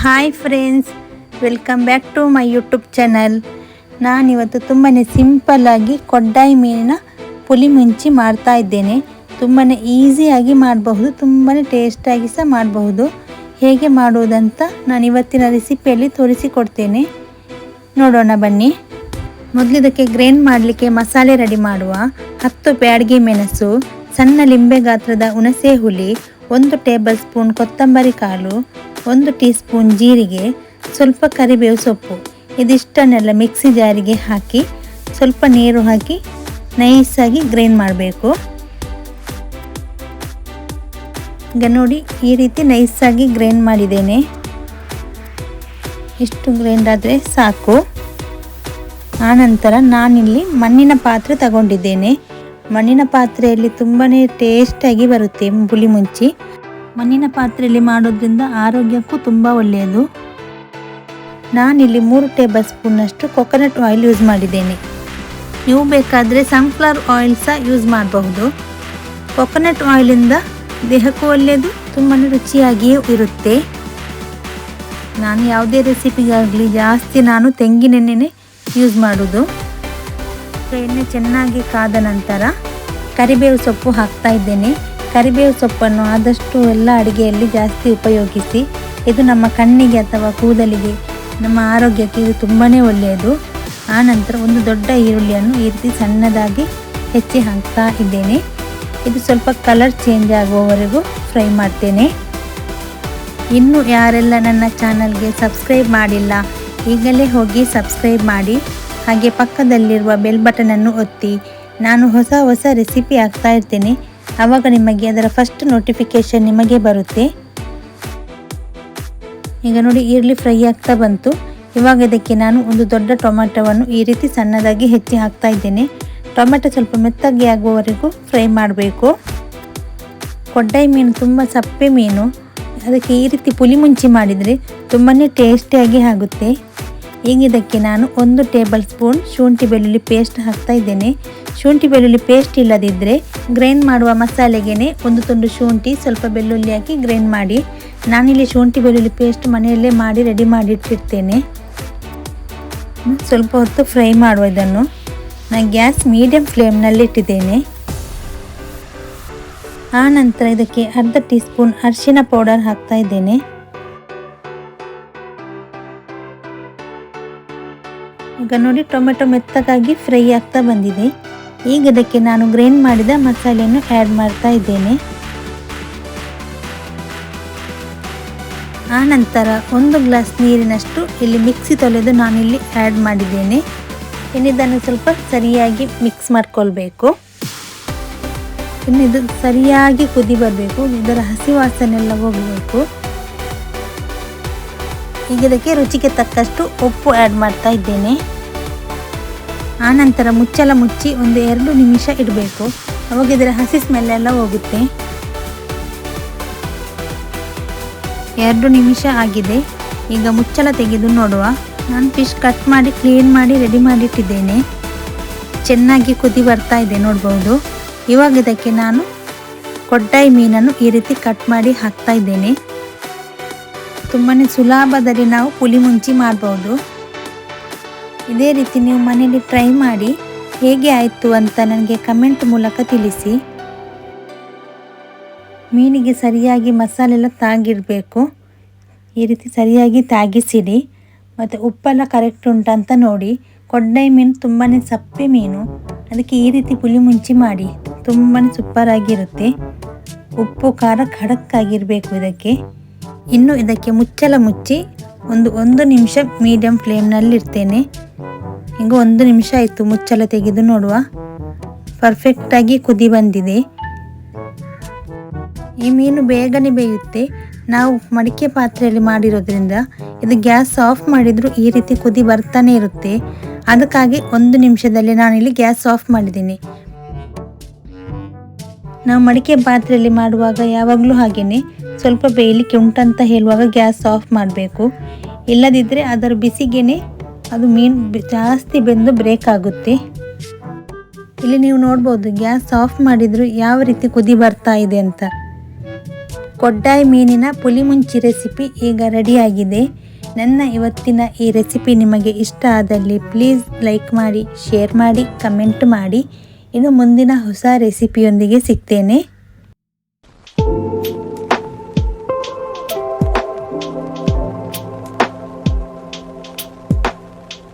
Hi friends, welcome back to my YouTube channel. ನಾನಿವತ್ತು ತುಂಬಾ ಸಿಂಪಲ್ಲಾಗಿ ಕೊಡ್ಡಾಯಿ ಮೀನಿನ ಪುಲಿ ಮುಂಚಿ ಮಾಡ್ತಾ ಇದ್ದೇನೆ. ತುಂಬಾ ಈಸಿಯಾಗಿ ಮಾಡಬಹುದು ತುಂಬಾ ಟೇಸ್ಟಾಗಿ ಸಹ ಮಾಡಬಹುದು. ಹೇಗೆ ಮಾಡುವುದಂತ ನಾನು ಇವತ್ತಿನ ರೆಸಿಪಿಯಲ್ಲಿ ತೋರಿಸಿಕೊಡ್ತೇನೆ. ನೋಡೋಣ ಬನ್ನಿ. ಮೊದಲಿದಕ್ಕೆ ಗ್ರೈಂಡ್ ಮಾಡಲಿಕ್ಕೆ ಮಸಾಲೆ ರೆಡಿ ಮಾಡುವ ಹತ್ತು ಬ್ಯಾಡಗಿ ಮೆಣಸು, ಸಣ್ಣ ಲಿಂಬೆ ಗಾತ್ರದ ಹುಣಸೆ ಹುಳಿ ಒಂದು ಟೇಬಲ್ ಸ್ಪೂನ್ ಕೊತ್ತಂಬರಿ ಕಾಳು, ಒಂದು ಟೀ ಸ್ಪೂನ್ ಜೀರಿಗೆ, ಸ್ವಲ್ಪ ಕರಿಬೇವು ಸೊಪ್ಪು. ಇದಿಷ್ಟನ್ನೆಲ್ಲ ಮಿಕ್ಸಿ ಜಾರಿಗೆ ಹಾಕಿ, ಸ್ವಲ್ಪ ನೀರು ಹಾಕಿ ನೈಸಾಗಿ ಗ್ರೈಂಡ್ ಮಾಡಬೇಕು. ಈಗ ನೋಡಿ, ಈ ರೀತಿ ನೈಸಾಗಿ ಗ್ರೈಂಡ್ ಮಾಡಿದ್ದೇನೆ. ಇಷ್ಟು ಗ್ರೈಂಡ್ ಆದರೆ ಸಾಕು. ಆನಂತರ ನಾನಿಲ್ಲಿ ಮಣ್ಣಿನ ಪಾತ್ರೆ ತಗೊಂಡಿದ್ದೇನೆ. ಮಣ್ಣಿನ ಪಾತ್ರೆಯಲ್ಲಿ ತುಂಬಾ ಟೇಸ್ಟಾಗಿ ಬರುತ್ತೆ ಪುಳಿ ಮುಂಚಿ. ಮಣ್ಣಿನ ಪಾತ್ರೆಯಲ್ಲಿ ಮಾಡೋದ್ರಿಂದ ಆರೋಗ್ಯಕ್ಕೂ ತುಂಬ ಒಳ್ಳೆಯದು. ನಾನಿಲ್ಲಿ ಮೂರು ಟೇಬಲ್ ಸ್ಪೂನಷ್ಟು ಕೊಕೊನಟ್ ಆಯಿಲ್ ಯೂಸ್ ಮಾಡಿದ್ದೇನೆ. ನೀವು ಬೇಕಾದರೆ ಸನ್ಫ್ಲವರ್ ಆಯಿಲ್ ಸಹ ಯೂಸ್ ಮಾಡಬಹುದು. ಕೊಕೊನಟ್ ಆಯಿಲಿಂದ ದೇಹಕ್ಕೂ ಒಳ್ಳೆಯದು ತುಂಬಾ ರುಚಿಯಾಗಿಯೇ ಇರುತ್ತೆ. ನಾನು ಯಾವುದೇ ರೆಸಿಪಿಗಾಗಲಿ ಜಾಸ್ತಿ ನಾನು ತೆಂಗಿನೆಣ್ಣೆನೇ ಯೂಸ್ ಮಾಡೋದು. ಎಣ್ಣೆ ಚೆನ್ನಾಗಿ ಕಾದ ನಂತರ ಕರಿಬೇವು ಸೊಪ್ಪು ಹಾಕ್ತಾ ಇದ್ದೇನೆ. ಕರಿಬೇವು ಸೊಪ್ಪನ್ನು ಆದಷ್ಟು ಎಲ್ಲ ಅಡುಗೆಯಲ್ಲಿ ಜಾಸ್ತಿ ಉಪಯೋಗಿಸಿ, ಇದು ನಮ್ಮ ಕಣ್ಣಿಗೆ ಅಥವಾ ಕೂದಲಿಗೆ, ನಮ್ಮ ಆರೋಗ್ಯಕ್ಕೆ ಇದು ತುಂಬಾ ಒಳ್ಳೆಯದು. ಆನಂತರ ಒಂದು ದೊಡ್ಡ ಈರುಳ್ಳಿಯನ್ನು ಈ ರೀತಿ ಸಣ್ಣದಾಗಿ ಹೆಚ್ಚಿ ಹಾಕ್ತಾ ಇದ್ದೇನೆ. ಇದು ಸ್ವಲ್ಪ ಕಲರ್ ಚೇಂಜ್ ಆಗುವವರೆಗೂ ಫ್ರೈ ಮಾಡ್ತೇನೆ. ಇನ್ನು ಯಾರೆಲ್ಲ ನನ್ನ ಚಾನಲ್ಗೆ ಸಬ್ಸ್ಕ್ರೈಬ್ ಮಾಡಿಲ್ಲ, ಈಗಲೇ ಹೋಗಿ ಸಬ್ಸ್ಕ್ರೈಬ್ ಮಾಡಿ. ಹಾಗೆ ಪಕ್ಕದಲ್ಲಿರುವ ಬೆಲ್ ಬಟನನ್ನು ಒತ್ತಿ, ನಾನು ಹೊಸ ಹೊಸ ರೆಸಿಪಿ ಹಾಕ್ತಾ ಇರ್ತೇನೆ. ಆವಾಗ ನಿಮಗೆ ಅದರ ಫಸ್ಟ್ ನೋಟಿಫಿಕೇಷನ್ ನಿಮಗೆ ಬರುತ್ತೆ. ಈಗ ನೋಡಿ, ಈರುಳ್ಳಿ ಫ್ರೈ ಆಗ್ತಾ ಬಂತು. ಇವಾಗ ಇದಕ್ಕೆ ನಾನು ಒಂದು ದೊಡ್ಡ ಟೊಮೆಟೊವನ್ನು ಈ ರೀತಿ ಸಣ್ಣದಾಗಿ ಹೆಚ್ಚಿ ಹಾಕ್ತಾ ಇದ್ದೇನೆ. ಟೊಮೆಟೊ ಸ್ವಲ್ಪ ಮೆತ್ತಗೆ ಆಗುವವರೆಗೂ ಫ್ರೈ ಮಾಡಬೇಕು. ಕೊಡ್ಡಾಯಿ ಮೀನು ತುಂಬ ಸಪ್ಪೆ ಮೀನು. ಅದಕ್ಕೆ ಈ ರೀತಿ ಪುಲಿ ಮುಂಚಿ ಮಾಡಿದರೆ ತುಂಬಾ ಟೇಸ್ಟಿಯಾಗಿ ಆಗುತ್ತೆ. ಈಗ ಇದಕ್ಕೆ ನಾನು ಒಂದು ಟೇಬಲ್ ಸ್ಪೂನ್ ಶುಂಠಿ ಬೆಳ್ಳುಳ್ಳಿ ಪೇಸ್ಟ್ ಹಾಕ್ತಾ ಇದ್ದೇನೆ. ಶುಂಠಿ ಬೆಳ್ಳುಳ್ಳಿ ಪೇಸ್ಟ್ ಇಲ್ಲದಿದ್ದರೆ ಗ್ರೈಂಡ್ ಮಾಡುವ ಮಸಾಲೆಗೆ ಒಂದು ತುಂಡು ಶುಂಠಿ ಸ್ವಲ್ಪ ಬೆಳ್ಳುಳ್ಳಿ ಹಾಕಿ ಗ್ರೈಂಡ್ ಮಾಡಿ. ನಾನಿಲ್ಲಿ ಶುಂಠಿ ಬೆಳ್ಳುಳ್ಳಿ ಪೇಸ್ಟ್ ಮನೆಯಲ್ಲೇ ಮಾಡಿ ರೆಡಿ ಮಾಡಿ ಇಟ್ಟಿರ್ತೇನೆ ಸ್ವಲ್ಪ ಹೊತ್ತು ಫ್ರೈ ಮಾಡುವ ಇದನ್ನು. ನಾನು ಗ್ಯಾಸ್ ಮೀಡಿಯಂ ಫ್ಲೇಮ್ನಲ್ಲಿ ಇಟ್ಟಿದ್ದೇನೆ. ಆ ನಂತರ ಇದಕ್ಕೆ ಅರ್ಧ ಟೀ ಸ್ಪೂನ್ ಅರಿಶಿನ ಪೌಡರ್ ಹಾಕ್ತಾ ಇದ್ದೇನೆ. ಈಗ ನೋಡಿ, ಟೊಮೆಟೊ ಮೆತ್ತಗಾಗಿ ಫ್ರೈ ಆಗ್ತಾ ಬಂದಿದೆ. ಈಗ ಇದಕ್ಕೆ ನಾನು ಗ್ರೈಂಡ್ ಮಾಡಿದ ಮಸಾಲೆಯನ್ನು ಆ್ಯಡ್ ಮಾಡ್ತಾ ಇದ್ದೇನೆ. ಆನಂತರ ನಂತರ ಒಂದು ಗ್ಲಾಸ್ ನೀರಿನಷ್ಟು ಇಲ್ಲಿ ಮಿಕ್ಸಿ ತೊಳೆದು ಇಲ್ಲಿ ಆ್ಯಡ್ ಮಾಡಿದ್ದೇನೆ. ಇನ್ನು ಇದನ್ನು ಸ್ವಲ್ಪ ಸರಿಯಾಗಿ ಮಿಕ್ಸ್ ಮಾಡ್ಕೊಳ್ಬೇಕು. ಇನ್ನು ಇದು ಸರಿಯಾಗಿ ಕುದಿ ಬರಬೇಕು. ಇದರ ಹಸಿ ವಾಸನೆಲ್ಲ ಹೋಗಬೇಕು. ಈಗ ಇದಕ್ಕೆ ರುಚಿಗೆ ತಕ್ಕಷ್ಟು ಉಪ್ಪು ಆ್ಯಡ್ ಮಾಡ್ತಾ ಇದ್ದೇನೆ. ಆನಂತರ ಮುಚ್ಚಲ ಮುಚ್ಚಿ ಒಂದು ಎರಡು ನಿಮಿಷ ಇಡಬೇಕು. ಅವಾಗ ಇದರ ಹಸಿ ಸ್ಮೆಲ್ ಎಲ್ಲ ಹೋಗುತ್ತೆ. ಎರಡು ನಿಮಿಷ ಆಗಿದೆ. ಈಗ ಮುಚ್ಚಳ ತೆಗೆದು ನೋಡುವ. ನಾನು ಫಿಶ್ ಕಟ್ ಮಾಡಿ ಕ್ಲೀನ್ ಮಾಡಿ ರೆಡಿ ಮಾಡಿಟ್ಟಿದ್ದೇನೆ ಚೆನ್ನಾಗಿ ಕುದಿ ಬರ್ತಾ ಇದೆ ನೋಡ್ಬೋದು. ಇವಾಗ ಇದಕ್ಕೆ ನಾನು ಕೊಡ್ಡಾಯಿ ಮೀನನ್ನು ಈ ರೀತಿ ಕಟ್ ಮಾಡಿ ಹಾಕ್ತಾ ಇದ್ದೇನೆ. ತುಂಬಾ ಸುಲಭದಲ್ಲಿ ನಾವು ಪುಲಿ ಮುಂಚಿ ಮಾಡ್ಬೋದು. ಇದೇ ರೀತಿ ನೀವು ಮನೆಯಲ್ಲಿ ಟ್ರೈ ಮಾಡಿ ಹೇಗೆ ಆಯಿತು ಅಂತ ನನಗೆ ಕಮೆಂಟ್ ಮೂಲಕ ತಿಳಿಸಿ. ಮೀನಿಗೆ ಸರಿಯಾಗಿ ಮಸಾಲೆಲ್ಲ ತಾಗಿರಬೇಕು. ಈ ರೀತಿ ಸರಿಯಾಗಿ ತಾಗಿಸಿಡಿ. ಮತ್ತು ಉಪ್ಪೆಲ್ಲ ಕರೆಕ್ಟ್ ಉಂಟಂತ ನೋಡಿ. ಕೊಡ್ಡೈ ಮೀನು ತುಂಬಾ ಸಪ್ಪೆ ಮೀನು. ಅದಕ್ಕೆ ಈ ರೀತಿ ಪುಲಿ ಮುಂಚಿ ಮಾಡಿ. ತುಂಬಾ ಸೂಪರಾಗಿರುತ್ತೆ ಉಪ್ಪು, ಖಾರ ಖಡಕ್ಕಾಗಿರಬೇಕು ಇದಕ್ಕೆ. ಇನ್ನು ಇದಕ್ಕೆ ಮುಚ್ಚಲ ಮುಚ್ಚಿ ಒಂದು ಒಂದು ನಿಮಿಷ ಮೀಡಿಯಂ ಫ್ಲೇಮ್ನಲ್ಲಿರ್ತೇನೆ ಈಗ ಒಂದು ನಿಮಿಷ ಆಯಿತು ಮುಚ್ಚಲ ತೆಗೆದು ನೋಡುವ. ಪರ್ಫೆಕ್ಟಾಗಿ ಕುದಿ ಬಂದಿದೆ. ಈ ಮೀನು ಬೇಗನೆ ಬೇಯುತ್ತೆ. ನಾವು ಮಡಿಕೆ ಪಾತ್ರೆಯಲ್ಲಿ ಮಾಡಿರೋದ್ರಿಂದ ಇದು ಗ್ಯಾಸ್ ಆಫ್ ಮಾಡಿದರೂ ಈ ರೀತಿ ಕುದಿ ಬರ್ತಾನೆ ಇರುತ್ತೆ. ಅದಕ್ಕಾಗಿ ಒಂದು ನಿಮಿಷದಲ್ಲಿ ನಾನಿಲ್ಲಿ ಗ್ಯಾಸ್ ಆಫ್ ಮಾಡಿದ್ದೀನಿ. ನಾವು ಮಡಿಕೆ ಪಾತ್ರೆಯಲ್ಲಿ ಮಾಡುವಾಗ ಯಾವಾಗಲೂ ಹಾಗೆಯೇ ಸ್ವಲ್ಪ ಬೇಯಲಿಕ್ಕೆ ಉಂಟಂತ ಹೇಳುವಾಗ ಗ್ಯಾಸ್ ಆಫ್ ಮಾಡಬೇಕು. ಇಲ್ಲದಿದ್ದರೆ ಅದರ ಬಿಸಿಗೆನೆ ಅದು ಮೀನು ಜಾಸ್ತಿ ಬೆಂದು ಬ್ರೇಕ್ ಆಗುತ್ತೆ. ಇಲ್ಲಿ ನೀವು ನೋಡ್ಬೋದು ಗ್ಯಾಸ್ ಆಫ್ ಮಾಡಿದರೂ ಯಾವ ರೀತಿ ಕುದಿ ಬರ್ತಾ ಇದೆ ಅಂತ. ಕೊಡ್ಡಾಯಿ ಮೀನಿನ ಪುಲಿಮುಂಚಿ ರೆಸಿಪಿ ಈಗ ರೆಡಿಯಾಗಿದೆ ನನ್ನ ಇವತ್ತಿನ ಈ ರೆಸಿಪಿ ನಿಮಗೆ ಇಷ್ಟ ಆದಲ್ಲಿ ಪ್ಲೀಸ್ ಲೈಕ್ ಮಾಡಿ, ಶೇರ್ ಮಾಡಿ, ಕಮೆಂಟ್ ಮಾಡಿ. ಇನ್ನು ಮುಂದಿನ ಹೊಸ ರೆಸಿಪಿಯೊಂದಿಗೆ ಸಿಗ್ತೇನೆ.